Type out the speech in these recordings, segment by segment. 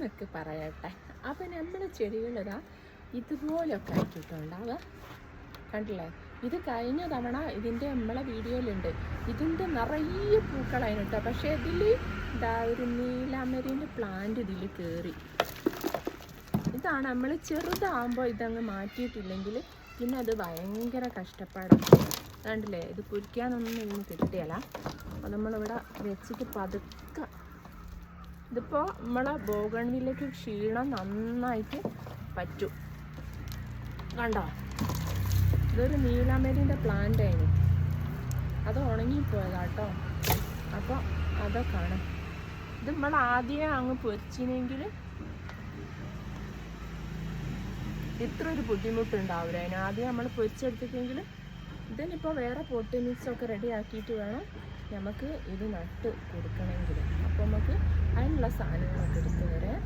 എന്നൊക്കെ പറയട്ടെ. അപ്പം നമ്മൾ ചെടികളിതാ ഇതുപോലൊക്കെ ആക്കിയിട്ടുണ്ടാവുക കണ്ടില്ലേ? ഇത് കഴിഞ്ഞ തവണ ഇതിന്റെ നമ്മളെ വീഡിയോയിലുണ്ട്. ഇതിന്റെ നിറയെ പൂക്കൾ കേട്ടോ പക്ഷേ ഇതിൽ ഇതാ ഒരു നീലാമരീന്റെ പ്ലാന്റ് ഇതിൽ കയറി ഇതാണ് നമ്മൾ ചെറുതാകുമ്പോൾ ഇതങ്ങ് മാറ്റിയിട്ടില്ലെങ്കിൽ പിന്നെ അത് ഭയങ്കര കഷ്ടപ്പാടാണ്. കണ്ടില്ലേ? ഇത് കുരിക്കാനൊന്നും ഇന്ന് കിട്ടിയല്ല. അപ്പോൾ നമ്മളിവിടെ വെച്ചിട്ട് പതുക്കെ ഇതിപ്പോൾ നമ്മളെ ബോഗൺവിലേക്ക് ക്ഷീണം നന്നായിട്ട് പറ്റും. കണ്ടോ? ഇതൊരു നീലാമേരിന്റെ പ്ലാന്റ് ആയിരുന്നു അത് ഉണങ്ങിപ്പോയതാ കേട്ടോ അപ്പോൾ അതൊക്കെയാണ്. ഇത് നമ്മൾ ആദ്യം അങ്ങ് പൊരിച്ചിനെങ്കിൽ ഇത്ര ഒരു ബുദ്ധിമുട്ടുണ്ടാവില്ല അതിന്. ആദ്യം നമ്മൾ പൊരിച്ചെടുത്തിട്ടെങ്കിൽ ഇതിനിപ്പോൾ വേറെ പൊട്ടി മിക്സൊക്കെ റെഡി ആക്കിയിട്ട് വേണം. നമുക്ക് ഇത് നട്ട് കൊടുക്കണമെങ്കിൽ. അപ്പോൾ നമുക്ക് അതിനുള്ള സാധനങ്ങളൊക്കെ എടുത്ത് വരാം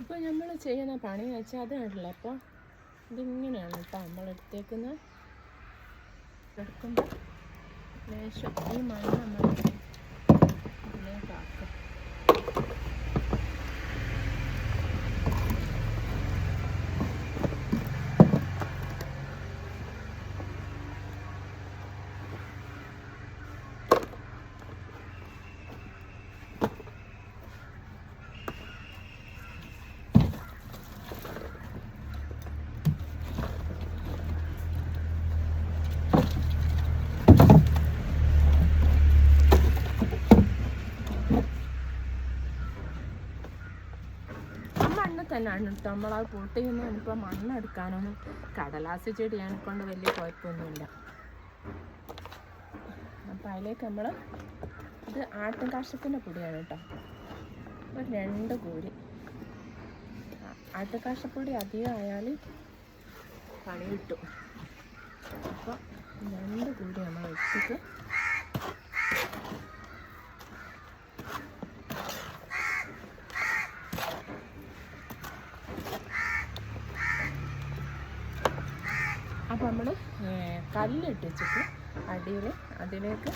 അപ്പോൾ നമ്മൾ ചെയ്യുന്ന പണി എന്ന് വെച്ചാൽ അതാണല്ലോ. അപ്പോൾ ഇതിങ്ങനെയാണ് കേട്ടോ നമ്മൾ എടുത്തേക്കുന്ന. എടുക്കുമ്പോൾ ലേശം ഈ മണ്ണ് നമ്മൾ ഇതിലേക്കാക്കും മണ്ണ് നമ്മൾ ആ പൊട്ടി നിന്ന് ഇനിയിപ്പോൾ മണ്ണെടുക്കാനൊന്നും കടലാസ് ചെടിയാണ് കൊണ്ട് വലിയ കുഴപ്പമൊന്നുമില്ല. അപ്പം അതിലേക്ക് നമ്മൾ ഇത് ആട്ടും പൊടിയാണ് കേട്ടോ. ഒരു രണ്ട് കൂരി. ആട്ടുകാഷ്ടപ്പൊടി അധികം ആയാൽ പണി കിട്ടും അപ്പോൾ രണ്ട് കൂടി നമ്മൾ വെച്ചിട്ട് നമ്മൾ കല്ലിട്ട് വെച്ചിട്ട് അടിയിൽ അതിലേക്ക്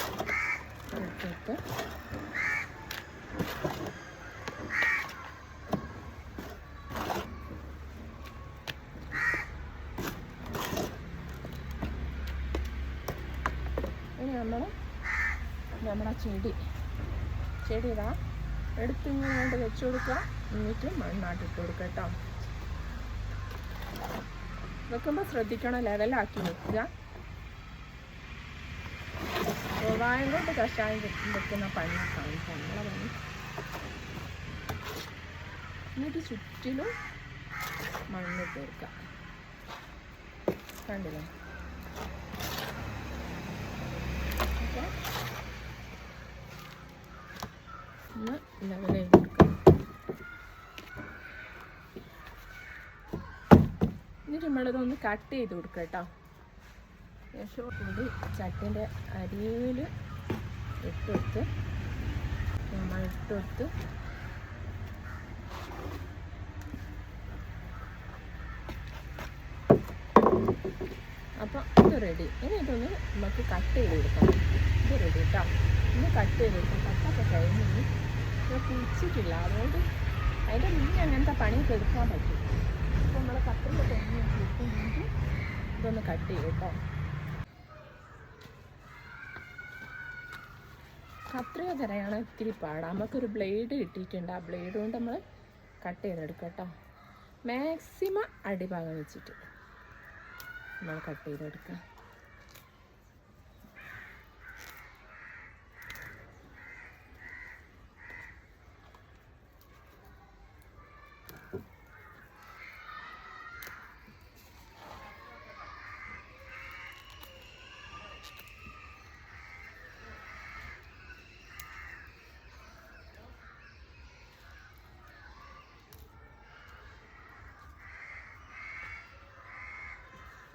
ഇട്ടിട്ട് ഇനി നമ്മൾ നമ്മുടെ ചെടി ചെടി ഇതാ എടുത്തിങ്ങനെ വെച്ച് കൊടുക്കുക. എന്നിട്ട് മണ്ണാട്ടിട്ട് കൊടുക്കുക കേട്ടോ. വെക്കുമ്പോൾ ശ്രദ്ധിക്കണം ലെവലാക്കി വെക്കുക ചൊവ്വായം കൊണ്ട് കഷായം വെക്കും- വെക്കുന്ന പണി. കാണിക്കാം എന്നിട്ട് ചുറ്റിലും മണ്ണ് കൊടുക്കുക കണ്ടില്ലേ? ഒന്ന് ലെവലായി കൊടുക്കുക എന്നിട്ട് നമ്മളിതൊന്ന് കട്ട് ചെയ്ത് കൊടുക്കുക കേട്ടോ ശേഷം കൂടി ചട്ടിന്റെ അരിയിൽ ഇട്ടെടുത്ത് നമ്മൾ ഇട്ടെടുത്ത് അപ്പോൾ ഇത് റെഡി ഇനി ഇതൊന്ന് നമുക്ക് കട്ട് ചെയ്ത് കൊടുക്കാം ഇത് റെഡി കേട്ടോ ഇന്ന് കട്ട് ചെയ്ത് കൊടുക്കാം കട്ടൊക്കെ കഴിഞ്ഞ് ഇത് കുഴിച്ചിട്ടില്ല. അതുകൊണ്ട് അതിന്റെ മുന്നേ അങ്ങനത്തെ പണിയൊക്കെ എടുക്കാൻ പറ്റും. നമ്മൾ കത്തിന്റെ തെങ്ങ് കിട്ടുമെങ്കിൽ ഇതൊന്ന് കട്ട് ചെയ്യും കേട്ടോ. കത്രിക തരയാണ് ഇത്തിരി പാടാ. നമുക്കൊരു ബ്ലേഡ് കിട്ടിയിട്ടുണ്ട്. ആ ബ്ലേഡ് കൊണ്ട് നമ്മൾ കട്ട് ചെയ്തെടുക്കാം കേട്ടോ. മാക്സിമം അടിഭാഗം വെച്ചിട്ട് നമ്മൾ കട്ട് ചെയ്തെടുക്കാം.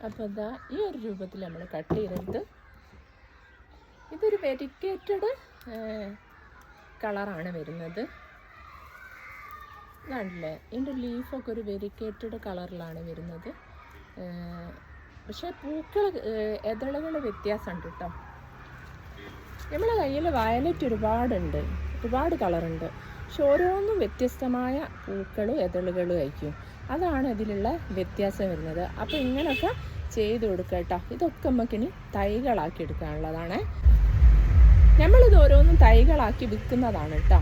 അപ്പോൾ ഇതാ ഈ ഒരു രൂപത്തിൽ നമ്മൾ കട്ട് ചെയ്തെടുത്ത് ഇതൊരു വെരിക്കേറ്റഡ് കളറാണ് വരുന്നത്. കണ്ടില്ലേ ഇതിന്റെ ലീഫൊക്കെ ഒരു വെരിക്കേറ്റഡ് കളറിലാണ് വരുന്നത്. പക്ഷെ പൂക്കൾ എതളുകൾ വ്യത്യാസമുണ്ട് കേട്ടോ. നമ്മുടെ കയ്യിൽ വയലറ്റ് ഒരുപാടുണ്ട്. ഒരുപാട് കളറുണ്ട്. പക്ഷെ ഓരോന്നും വ്യത്യസ്തമായ പൂക്കളും എതളുകളും ആയിരിക്കും. അതാണ് ഇതിലുള്ള വ്യത്യാസം വരുന്നത്. അപ്പോൾ ഇങ്ങനെയൊക്കെ ചെയ്ത് കൊടുക്കുക കേട്ടോ. ഇതൊക്കെ നമുക്കിനി തൈകളാക്കി എടുക്കാനുള്ളതാണ്. നമ്മളിത് ഓരോന്നും തൈകളാക്കി വിൽക്കുന്നതാണ് കേട്ടോ.